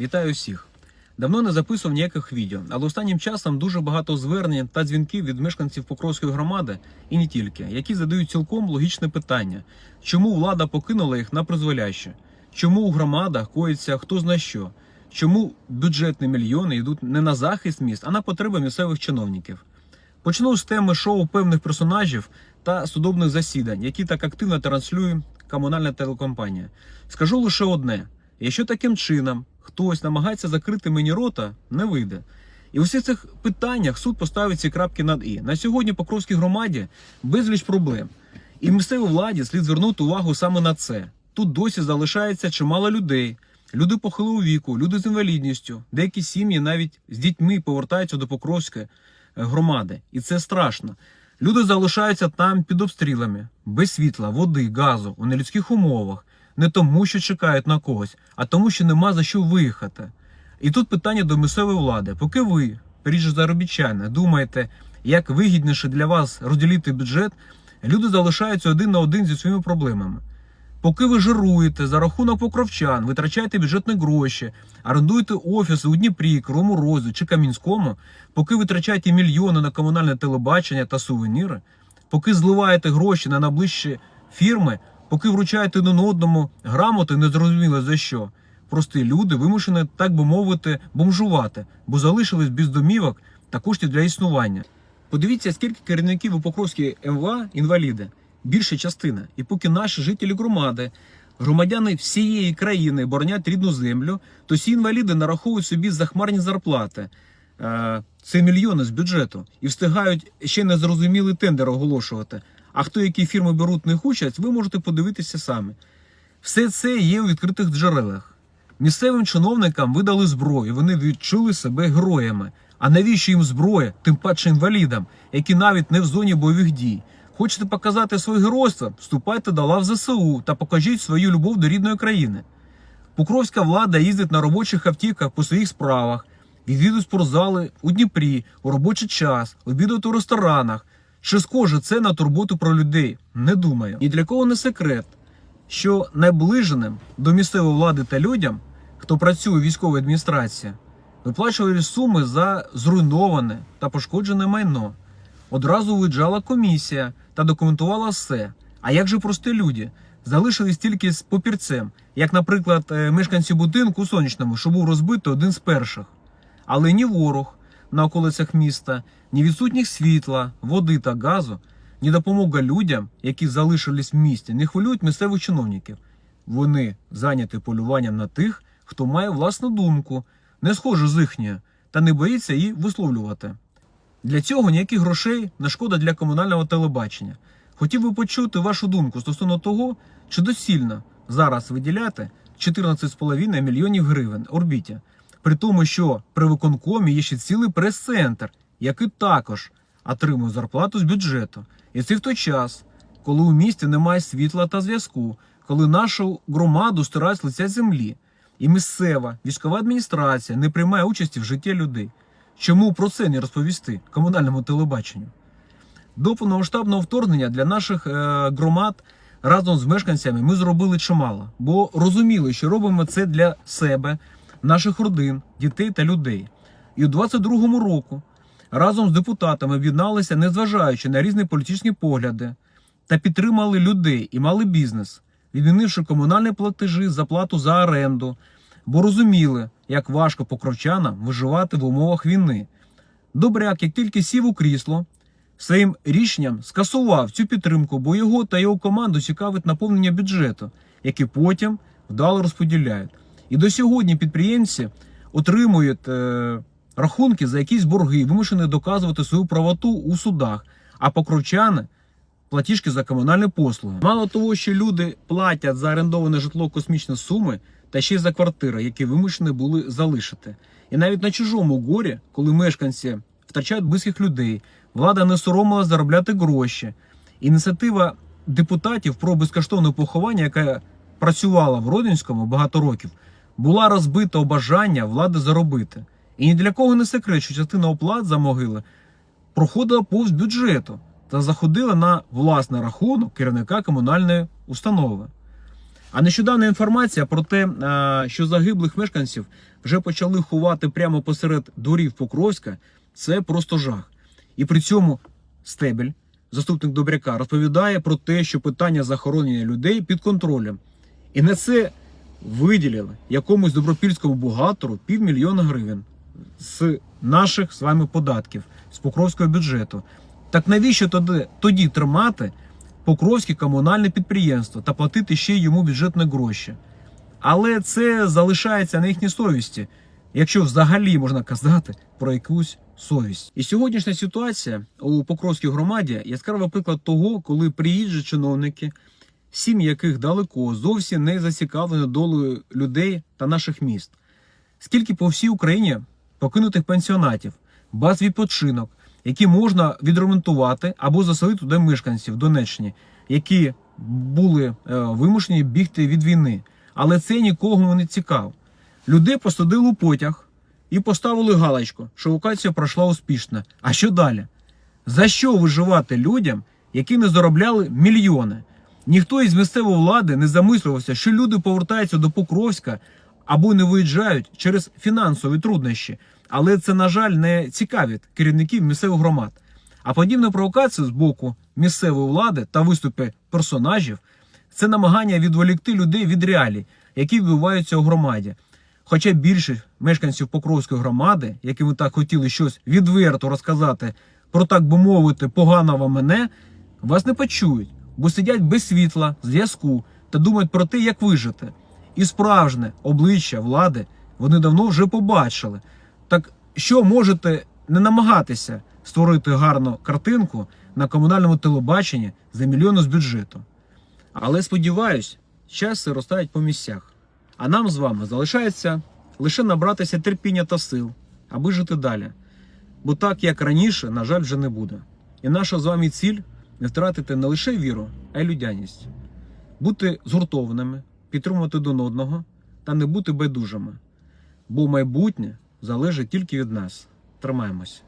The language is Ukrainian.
Вітаю всіх! Давно не записував ніяких відео, але останнім часом дуже багато звернень та дзвінків від мешканців Покровської громади і не тільки, які задають цілком логічне питання: чому влада покинула їх на призволяще? Чому у громадах коїться хто зна що? Чому бюджетні мільйони йдуть не на захист міст, а на потреби місцевих чиновників? Почну з теми шоу певних персонажів та судовних засідань, які так активно транслює комунальна телекомпанія. Скажу лише одне: якщо таким чином хтось намагається закрити мені рота, не вийде. І у всіх цих питаннях суд поставить ці крапки над і. На сьогодні по Покровській громаді безліч проблем. І місцевій владі слід звернути увагу саме на це. Тут досі залишається чимало людей, люди похилого віку, люди з інвалідністю, деякі сім'ї навіть з дітьми повертаються до Покровської е, громади. І це страшно. Люди залишаються там під обстрілами, без світла, води, газу, у нелюдських умовах, не тому, що чекають на когось, а тому, що нема за що виїхати. І тут питання до місцевої влади. Поки ви, періж заробітчани, думаєте, як вигідніше для вас розділити бюджет, люди залишаються один на один зі своїми проблемами. Поки ви жируєте за рахунок покровчан, витрачаєте бюджетні гроші, орендуєте офіси у Дніпрі, Кривому Розі чи Кам'янському, поки витрачаєте мільйони на комунальне телебачення та сувеніри, поки зливаєте гроші на найближчі фірми, поки вручаєте один одному грамоти, незрозуміло за що. Прості люди вимушені, так би мовити, бомжувати, бо залишились без домівок та коштів для існування. Подивіться, скільки керівників у Покровській МВА інваліди, більша частина. І поки наші жителі громади, громадяни всієї країни боронять рідну землю, то всі інваліди нараховують собі захмарні зарплати. Е, Це мільйони з бюджету і встигають ще незрозумілий тендер оголошувати. А хто які фірми беруть них участь, ви можете подивитися самі. Все це є у відкритих джерелах. Місцевим чиновникам видали зброю, вони відчули себе героями. А навіщо їм зброя, тим паче інвалідам, які навіть не в зоні бойових дій? Хочете показати своє геройство? Вступайте до лав ЗСУ та покажіть свою любов до рідної країни. Покровська влада їздить на робочих автівках по своїх справах, відвідують спортзали у Дніпрі у робочий час, обідають у ресторанах. Чи схоже це на турботу про людей? Не думаю. Ні для кого не секрет, що найближеним до місцевої влади та людям, хто працює у військовій адміністрації, виплачували суми за зруйноване та пошкоджене майно. Одразу виїжджала комісія та документувала все. А як же прості люди? Залишились тільки з папірцем, як, наприклад, е, мешканці будинку у сонячному, що був розбитий один з перших. Але ні ворог на околицях міста, ні відсутність світла, води та газу, ні допомога людям, які залишились в місті, не хвилюють місцевих чиновників. Вони зайняті полюванням на тих, хто має власну думку, не схожу з їхньою, та не боїться її висловлювати. Для цього ніяких грошей не шкода для комунального телебачення. Хотів би почути вашу думку стосовно того, чи доцільно зараз виділяти 14,5 мільйонів гривень орбіті, при тому, що при виконкомі є ще цілий прес-центр, який також отримує зарплату з бюджету. І це в той час, коли у місті немає світла та зв'язку, коли нашу громаду стирають з лиця землі, і місцева військова адміністрація не приймає участі в житті людей. Чому про це не розповісти комунальному телебаченню? До повномасштабного вторгнення для наших е, громад разом з мешканцями ми зробили чимало, бо розуміли, що робимо це для себе, наших родин, дітей та людей. І у 22-му року разом з депутатами об'єдналися, незважаючи на різні політичні погляди, та підтримали людей і мали бізнес, відмінивши комунальні платежі за плату за оренду, бо розуміли, як важко покровчанам виживати в умовах війни. Добряк, як тільки сів у крісло, своїм рішенням скасував цю підтримку, бо його та його команду цікавить наповнення бюджету, який потім вдало розподіляють. І до сьогодні підприємці отримують е, рахунки за якісь борги, вимушені доказувати свою правоту у судах, а покровчани платіжки за комунальні послуги. Мало того, що люди платять за орендоване житло космічні суми, та ще й за квартири, які вимушені були залишити. І навіть на чужому горі, коли мешканці втрачають близьких людей, влада не соромила заробляти гроші. Ініціатива депутатів про безкоштовне поховання, яка працювала в Родинському багато років, була розбита у бажання влади заробити. І ні для кого не секрет, що частина оплат за могили проходила повз бюджету та заходила на власний рахунок керівника комунальної установи. А нещодавна інформація про те, що загиблих мешканців вже почали ховати прямо посеред дворів Покровська, це просто жах. І при цьому Стебель, заступник Добряка, розповідає про те, що питання захоронення людей під контролем. І на це виділили якомусь добропільському бухгалтеру півмільйона гривень з наших з вами податків, з Покровського бюджету. Так навіщо тоді, тоді тримати Покровське комунальне підприємство та платити ще йому бюджетні гроші? Але це залишається на їхній совісті, якщо взагалі можна казати про якусь совість. І сьогоднішня ситуація у Покровській громаді яскравий приклад того, коли приїжджі чиновники, сім'ї яких далеко зовсім не зацікавлені долею людей та наших міст. Скільки по всій Україні покинутих пенсіонатів, баз відпочинок, які можна відремонтувати або заселити туди мешканців Донеччині, які були е, вимушені бігти від війни. Але це нікого не цікаво. Людей посадили у потяг і поставили галочку, що евакуація пройшла успішно. А що далі? За що виживати людям, які не заробляли мільйони? Ніхто із місцевої влади не замислювався, що люди повертаються до Покровська або не виїжджають через фінансові труднощі. Але це, на жаль, не цікавить керівників місцевих громад. А подібна провокація з боку місцевої влади та виступи персонажів це намагання відволікти людей від реалій, які відбуваються у громаді. Хоча більшість мешканців Покровської громади, яким так хотіли щось відверто розказати про так би мовити поганого мене, вас не почують, бо сидять без світла, зв'язку та думають про те, як вижити. І справжнє обличчя влади вони давно вже побачили. Так що можете не намагатися створити гарну картинку на комунальному телебаченні за мільйони з бюджету? Але сподіваюсь, час розставить по місцях. А нам з вами залишається лише набратися терпіння та сил, аби жити далі. Бо так, як раніше, на жаль, вже не буде. І наша з вами ціль не втратити не лише віру, а й людяність. Бути згуртованими, підтримувати один одного та не бути байдужими. Бо майбутнє залежить тільки від нас. Тримаємось.